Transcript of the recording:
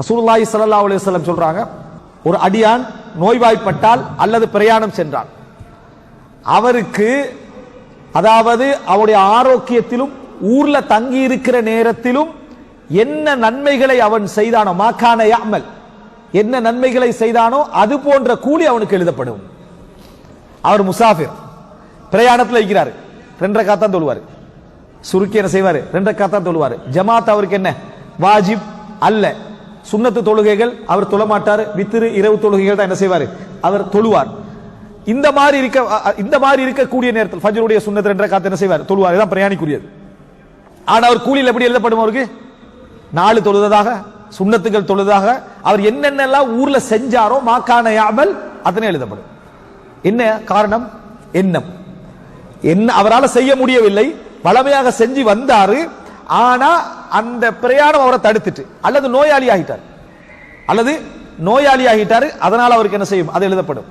ரசூலுல்லாஹி ஸல்லல்லாஹு அலைஹி வஸல்லம் சொல்றாங்க ஒரு அடியான் நோய்வாய்ப்பட்டால் அல்லது பிரயாணம் சென்றான் அவருக்கு அதாவது அவருடைய ஆரோக்கியத்திலும் ஊர்ல தங்கி இருக்கிற நேரத்திலும் என்ன நன்மைகளை அவன் செய்தானோ மாக்கான யாமல் என்ன நன்மைகளை செய்தானோ அது போன்ற கூலி அவனுக்கு எழுதப்படும். அவர் முசாஃபிர் பிரயாணத்தில் இருக்கிறாரு ரெண்டரை காத்தான் தொழுவாரு. சுருக்கி என்ன செய்வாரு? ரெண்டரை காத்தான் தொழுவாரு. ஜமாத் அவருக்கு என்ன? வாஜிப் அல்ல. சுண்ணத்து தொழுகைகள் அவர் தொழமாட்டார். வித்திரு இரவு தொழுகைகள் தான் என்ன செய்வார்? அவர் தொழுவார். இந்த மாதிரி இருக்க இந்த மாதிரி இருக்கக்கூடிய நேரத்தில் ஃபஜருடைய சுன்னத்து என்ற காத்து என்ன செய்வார்? தொழுவார். இதான் பிரயாணிக்குரியது. ஆனால் அவர் கூலியில் எப்படி எழுதப்படும் அவருக்கு? நாலு தொழுததாக சுண்ணத்துகள் தொழுதாக அவர் என்னென்னலாம் ஊர்ல செஞ்சாரோ மாக்கானையாமல் அதனை அத்தனை எழுதப்படும். என்ன காரணம்? எண்ணம். என்ன அவரால் செய்ய முடியவில்லை. வளமையாக செஞ்சு வந்தாரு. ஆனா அந்த பிரயாணம் அவரை தடுத்துட்டு அல்லது நோயாளி ஆகிட்டார் அல்லது நோயாளி ஆகிட்டாரு அதனால் அவருக்கு என்ன செய்யும்? அது எழுதப்படும்.